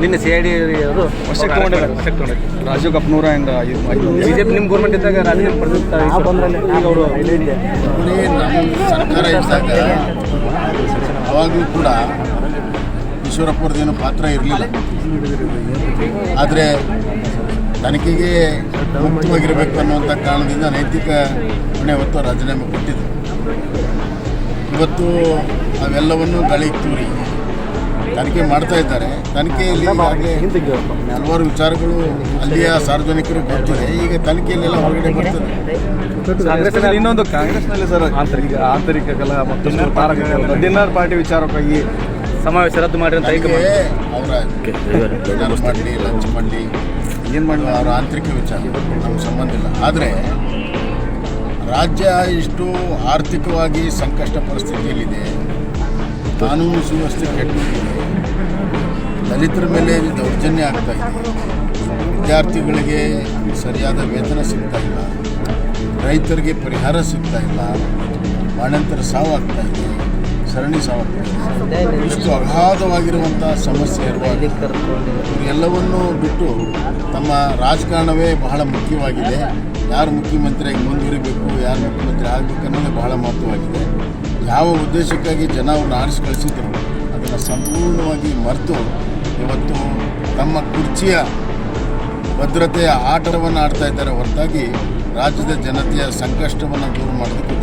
ನಿನ್ನೆ C I D ಅವರು ವಶಕ್ಕೆ ತಗೊಂಡಿದ್ದಾರೆ. ವಶಕ್ಕೆ ತಗೊಂಡಿದ್ದಾರೆ. ರಾಜು ಕಪ್ನೂರ ಆ್ಯಂಡ್ ಬಿಜೆಪಿ ನಿಮ್ಮ ಗೌರ್ಮೆಂಟ್ ಇದ್ದಾಗ ರಾಜೀನಾಮೆ ಪಡೆದಿರ್ತಾರೆ ಈಗ ಅವರು ಸರ್ಕಾರ ಇದ್ದಾಗ ಅವಾಗಲೂ ಕೂಡ ಈಶ್ವರಪ್ಪರದ್ದೇನು ಪಾತ್ರ ಇರಲಿಲ್ಲ. ಆದರೆ ತನಿಖೆಗೆ ಮುಕ್ತವಾಗಿರಬೇಕು ಅನ್ನುವಂಥ ಕಾರಣದಿಂದ ನೈತಿಕ ಹೊಣೆ ಹೊತ್ತು ರಾಜೀನಾಮೆ ಕೊಟ್ಟಿದ್ದರು ಇವತ್ತು ಅವೆಲ್ಲವನ್ನು ಗಾಳಿಗೆ ತೂರಿ. ತನಿಖೆ ಮಾಡ್ತಾ ಇದ್ದಾರೆ. ತನಿಖೆಯಲ್ಲಿ ಈಗಾಗಲೇ ಹಲವಾರು ವಿಚಾರಗಳು ಅಲ್ಲಿಯ ಸಾರ್ವಜನಿಕರು ಬರ್ತಾರೆ ಈಗ ತನಿಖೆಯಲ್ಲೆಲ್ಲ ಹೊರಗಡೆ ಬರ್ತದೆ. ಕಾಂಗ್ರೆಸ್ನಲ್ಲಿ ಇನ್ನೊಂದು ಕಾಂಗ್ರೆಸ್ನಲ್ಲಿ ಸರ್ ಆಂತರಿಕ ಆಂತರಿಕ ಕಲ ಮತ್ತು ದಿನಾರ್ ಪಾರ್ಟಿ ವಿಚಾರಕ್ಕಾಗಿ ಸಮಾವೇಶ ರದ್ದು ಮಾಡಿ ಅಂತ ಅವರ ಮಾಡಲಿ ಲಂಚ್ ಮಾಡಲಿ ಏನು ಮಾಡಲಿ? ಅವರ ಆಂತರಿಕ ವಿಚಾರ ನಮ್ಗೆ ಸಂಬಂಧ ಇಲ್ಲ. ಆದರೆ ರಾಜ್ಯ ಇಷ್ಟು ಆರ್ಥಿಕವಾಗಿ ಸಂಕಷ್ಟ ಪರಿಸ್ಥಿತಿಯಲ್ಲಿದೆ. ಕಾನೂನು ಸುವ್ಯವಸ್ಥೆ ಕೆಟ್ಟಿದೆ ದಲಿತರ ಮೇಲೆ ದೌರ್ಜನ್ಯ ಆಗ್ತಾ ಇದೆ. ವಿದ್ಯಾರ್ಥಿಗಳಿಗೆ ಸರಿಯಾದ ವೇತನ ಸಿಗ್ತಾ ಇಲ್ಲ. ರೈತರಿಗೆ ಪರಿಹಾರ ಸಿಗ್ತಾ ಇಲ್ಲ. ಬಾಣಂತರ ಸಾವು ಆಗ್ತಾ ಇದೆ. ಸರಣಿ ಸಾವು ಆಗ್ತಾ ಇದೆ. ಇಷ್ಟು ಅಗಾಧವಾಗಿರುವಂಥ ಸಮಸ್ಯೆ ಇರುವಾಗ ಬಿಟ್ಟು ತಮ್ಮ ರಾಜಕಾರಣವೇ ಬಹಳ ಮುಖ್ಯವಾಗಿದೆ. ಯಾರು ಮುಖ್ಯಮಂತ್ರಿಯಾಗಿ ಮುಂದುವರಿಬೇಕು ಯಾರು ಮುಖ್ಯಮಂತ್ರಿ ಆಗಬೇಕು ಅನ್ನೋದೇ ಬಹಳ ಮಹತ್ವವಾಗಿದೆ. ಯಾವ ಉದ್ದೇಶಕ್ಕಾಗಿ ಜನ ಅವ್ರನ್ನ ಆರಿಸಿ ಕಳಿಸಿದ್ರು, ಅದನ್ನು ಸಂಪೂರ್ಣವಾಗಿ ಮರೆತು ಇವತ್ತು ತಮ್ಮ ಕುರ್ಚಿಯ ಭದ್ರತೆಯ ಆಟವನ್ನು ಆಡ್ತಾ ಇದ್ದಾರೆ. ಹೊರತಾಗಿ ರಾಜ್ಯದ ಜನತೆಯ ಸಂಕಷ್ಟವನ್ನು ದೂರ ಮಾಡೋದಕ್ಕೆ